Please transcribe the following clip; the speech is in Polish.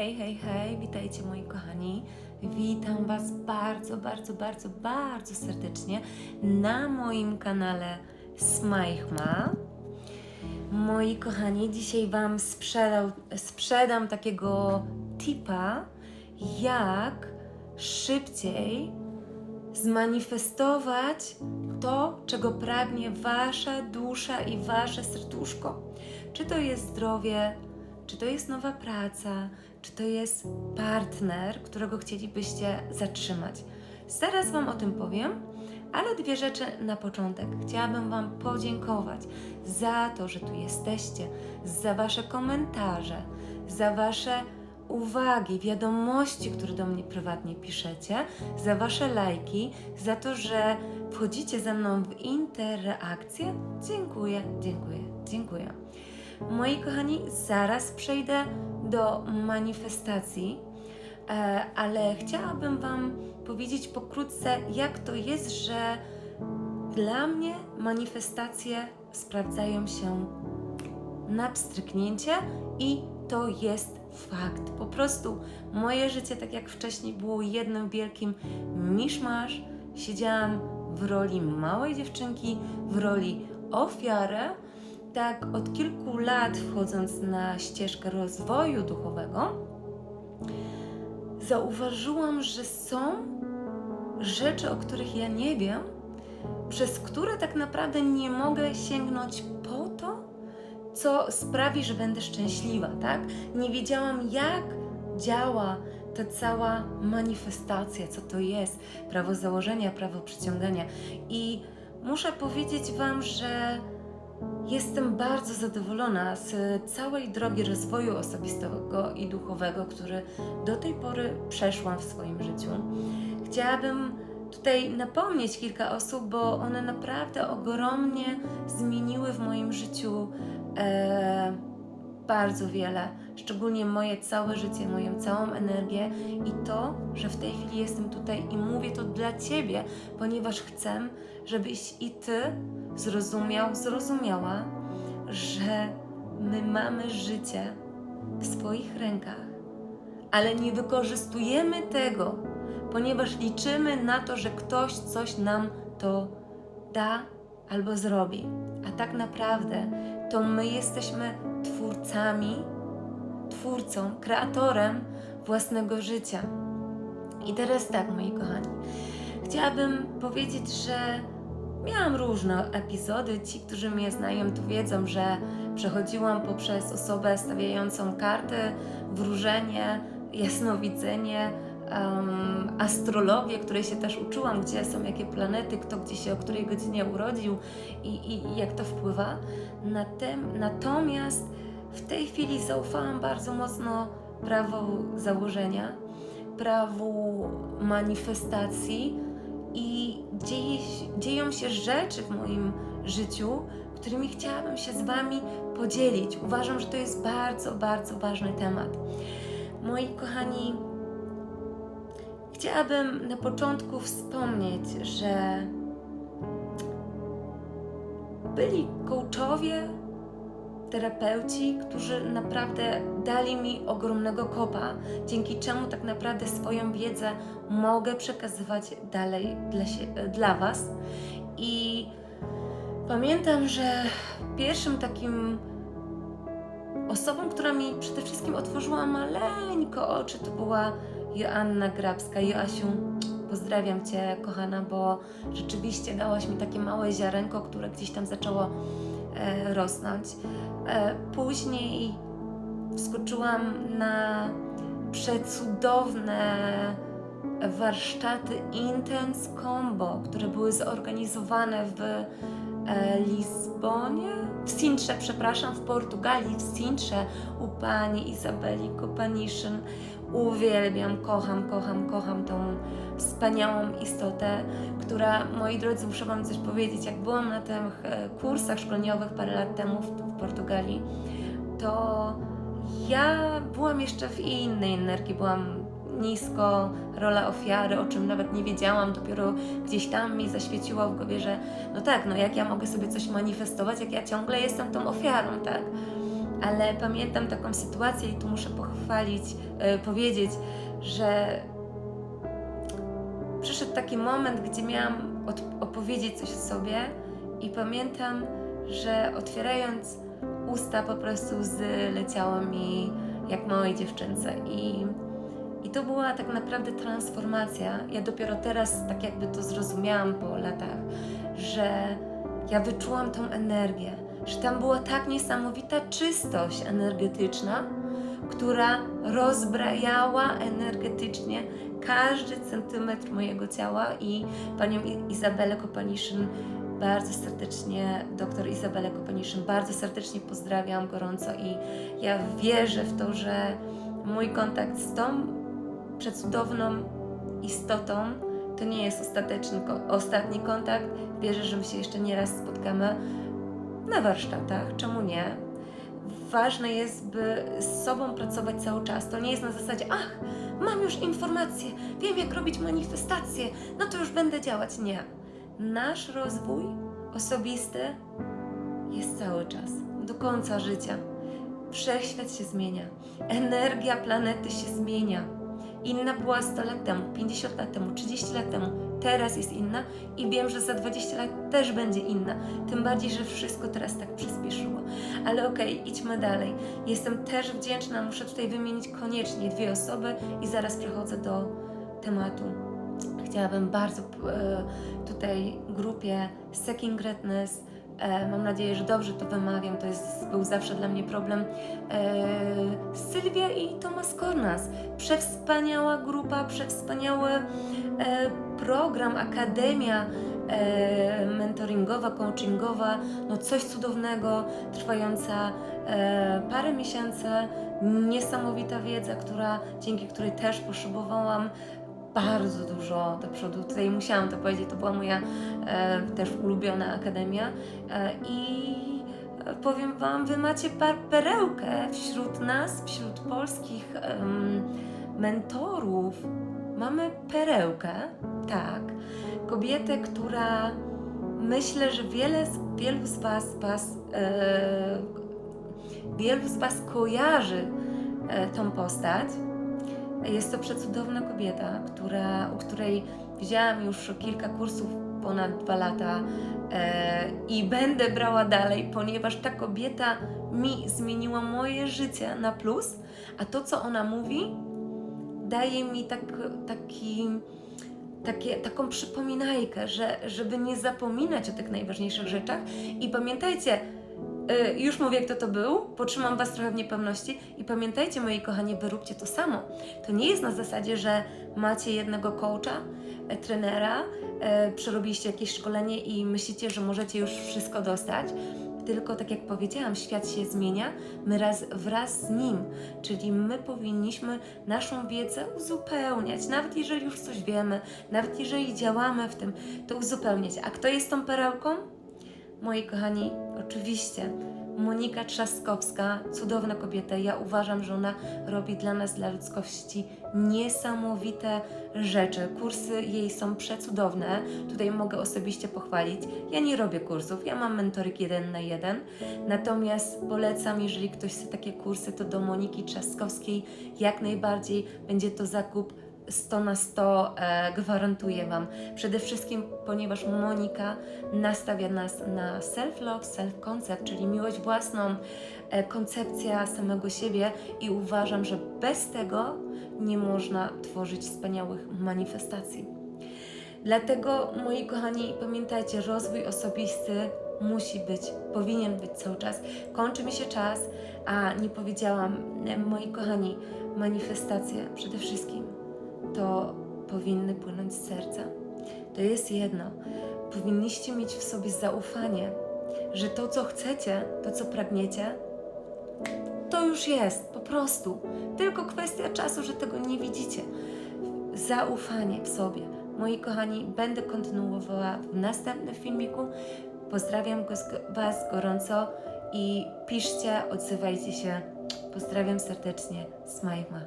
Hej, hej, hej, witajcie moi kochani. Witam Was bardzo, bardzo, bardzo, bardzo serdecznie na moim kanale Smajchma. Moi kochani, dzisiaj Wam sprzedał, sprzedam takiego tipa, jak szybciej zmanifestować to, czego pragnie Wasza dusza i Wasze serduszko. Czy to jest zdrowie, czy to jest nowa praca, czy to jest partner, którego chcielibyście zatrzymać. Zaraz Wam o tym powiem, ale dwie rzeczy na początek. Chciałabym Wam podziękować za to, że tu jesteście, za Wasze komentarze, za Wasze uwagi, wiadomości, które do mnie prywatnie piszecie, za Wasze lajki, za to, że wchodzicie ze mną w interakcję. Dziękuję, dziękuję, dziękuję. Moi kochani, zaraz przejdę do manifestacji, e, ale chciałabym Wam powiedzieć pokrótce, jak to jest, że dla mnie manifestacje sprawdzają się na pstryknięcie i to jest fakt. Po prostu moje życie, tak jak wcześniej, było jednym wielkim miszmasz. Siedziałam w roli małej dziewczynki, w roli ofiary. Tak, od kilku lat wchodząc na ścieżkę rozwoju duchowego, zauważyłam, że są rzeczy, o których ja nie wiem, przez które tak naprawdę nie mogę sięgnąć po to, co sprawi, że będę szczęśliwa, tak? Nie wiedziałam, jak działa ta cała manifestacja, co to jest prawo założenia, prawo przyciągania. I muszę powiedzieć Wam, że jestem bardzo zadowolona z całej drogi rozwoju osobistego i duchowego, który do tej pory przeszłam w swoim życiu. Chciałabym tutaj napomnieć kilka osób, bo one naprawdę ogromnie zmieniły w moim życiu e, bardzo wiele, szczególnie moje całe życie, moją całą energię i to, że w tej chwili jestem tutaj i mówię to dla Ciebie, ponieważ chcę, żebyś i Ty zrozumiał, zrozumiała, że my mamy życie w swoich rękach, ale nie wykorzystujemy tego, ponieważ liczymy na to, że ktoś coś nam to da albo zrobi. A tak naprawdę to my jesteśmy twórcami, twórcą, kreatorem własnego życia. I teraz tak, moi kochani, chciałabym powiedzieć, że miałam różne epizody. Ci, którzy mnie znają, to wiedzą, że przechodziłam poprzez osobę stawiającą karty, wróżenie, jasnowidzenie, um, astrologię, której się też uczyłam, gdzie są jakie planety, kto gdzie się o której godzinie urodził i, i, i jak to wpływa. Na natomiast w tej chwili zaufałam bardzo mocno prawu założenia, prawu manifestacji i dzieje, dzieją się rzeczy w moim życiu, którymi chciałabym się z Wami podzielić. Uważam, że to jest bardzo, bardzo ważny temat. Moi kochani, chciałabym na początku wspomnieć, że byli coachowie, terapeuci, którzy naprawdę dali mi ogromnego kopa, dzięki czemu tak naprawdę swoją wiedzę mogę przekazywać dalej dla, się, dla Was. I pamiętam, że pierwszym takim osobą, która mi przede wszystkim otworzyła maleńko oczy, to była Joanna Grabska. Joasiu, pozdrawiam Cię, kochana, bo rzeczywiście dałaś mi takie małe ziarenko, które gdzieś tam zaczęło e, rosnąć. E, później wskoczyłam na przecudowne warsztaty Intense Combo, które były zorganizowane w Lizbonie, w Sintrze, przepraszam, w Portugalii, w Sintrze. U pani Izabeli Kopaniszyn. Uwielbiam, kocham, kocham, kocham tą wspaniałą istotę, która, moi drodzy, muszę Wam coś powiedzieć, jak byłam na tych e, kursach szkoleniowych parę lat temu w Portugalii, to ja byłam jeszcze w innej energii, byłam nisko, rola ofiary, o czym nawet nie wiedziałam, dopiero gdzieś tam mi zaświeciło w głowie, że no tak, no jak ja mogę sobie coś manifestować, jak ja ciągle jestem tą ofiarą, tak? ale pamiętam taką sytuację i tu muszę pochwalić, e, powiedzieć, że przyszedł taki moment, gdzie miałam opowiedzieć coś sobie i pamiętam, że otwierając usta po prostu łzy leciało mi jak małej dziewczynce i, i to była tak naprawdę transformacja. Ja dopiero teraz tak jakby to zrozumiałam po latach, że ja wyczułam tą energię, że tam była tak niesamowita czystość energetyczna, która rozbrajała energetycznie każdy centymetr mojego ciała i panią Izabelę Kopaniszyn bardzo serdecznie, doktor Izabelę Kopaniszyn bardzo serdecznie pozdrawiam gorąco i ja wierzę w to, że mój kontakt z tą przecudowną istotą to nie jest ostateczny, ostatni kontakt. Wierzę, że my się jeszcze nie raz spotkamy na warsztatach, czemu nie? Ważne jest, by z sobą pracować cały czas. To nie jest na zasadzie, ach, mam już informacje, wiem jak robić manifestacje, no to już będę działać. Nie. Nasz rozwój osobisty jest cały czas, do końca życia. Wszechświat się zmienia, energia planety się zmienia. Inna była 100 lat temu, 50 lat temu, 30 lat temu, teraz jest inna i wiem, że za 20 lat też będzie inna. Tym bardziej, że wszystko teraz tak przyspieszyło. Ale okej, idźmy dalej. Jestem też wdzięczna, muszę tutaj wymienić koniecznie dwie osoby i zaraz przechodzę do tematu. Chciałabym bardzo e, tutaj grupie Second Greatness, mam nadzieję, że dobrze to wymawiam, to jest, był zawsze dla mnie problem, e, Sylwia i Tomasz Kornas. Przewspaniała grupa, przewspaniały e, program, akademia e, mentoringowa, coachingowa, no coś cudownego, trwająca e, parę miesięcy, niesamowita wiedza, która, dzięki której też potrzebowałam bardzo dużo do przodu. Tutaj musiałam to powiedzieć, to była moja e, też ulubiona akademia e, i e, powiem Wam, Wy macie par perełkę wśród nas, wśród polskich mentorów. Mamy perełkę, tak, kobietę, która myślę, że wiele z, wielu z Was, was e, wielu z Was kojarzy e, tą postać. Jest to przecudowna kobieta, która, u której wzięłam już kilka kursów ponad dwa lata e, i będę brała dalej, ponieważ ta kobieta mi zmieniła moje życie na plus, a to, co ona mówi, daje mi tak, taki, takie, taką przypominajkę, że, żeby nie zapominać o tych najważniejszych rzeczach. I pamiętajcie, y, już mówię, kto to był, potrzymam Was trochę w niepewności i pamiętajcie, moi kochani, wy róbcie to samo. To nie jest na zasadzie, że macie jednego coacha, e, trenera, e, przerobiliście jakieś szkolenie i myślicie, że możecie już wszystko dostać. Tylko tak jak powiedziałam, świat się zmienia, my raz, wraz z nim, czyli my powinniśmy naszą wiedzę uzupełniać, nawet jeżeli już coś wiemy, nawet jeżeli działamy w tym, to uzupełniać. A kto jest tą perełką? Moi kochani, oczywiście Monika Trzaskowska, cudowna kobieta. Ja uważam, że ona robi dla nas, dla ludzkości niesamowite rzeczy. Kursy jej są przecudowne. Tutaj mogę osobiście pochwalić. Ja nie robię kursów, ja mam mentoryk jeden na jeden. Natomiast polecam, jeżeli ktoś chce takie kursy, to do Moniki Trzaskowskiej jak najbardziej będzie to zakup 100 na 100 e, gwarantuję Wam. Przede wszystkim, ponieważ Monika nastawia nas na self-love, self-concept, czyli miłość własną, e, koncepcja samego siebie i uważam, że bez tego nie można tworzyć wspaniałych manifestacji. Dlatego, moi kochani, pamiętajcie, rozwój osobisty musi być, powinien być cały czas. Kończy mi się czas, a nie powiedziałam, e, moi kochani, manifestacje przede wszystkim to powinny płynąć z serca. To jest jedno. Powinniście mieć w sobie zaufanie, że to, co chcecie, to, co pragniecie, to już jest, po prostu. Tylko kwestia czasu, że tego nie widzicie. Zaufanie w sobie. Moi kochani, będę kontynuowała w następnym filmiku. Pozdrawiam Was gorąco i piszcie, odzywajcie się. Pozdrawiam serdecznie. Smajma.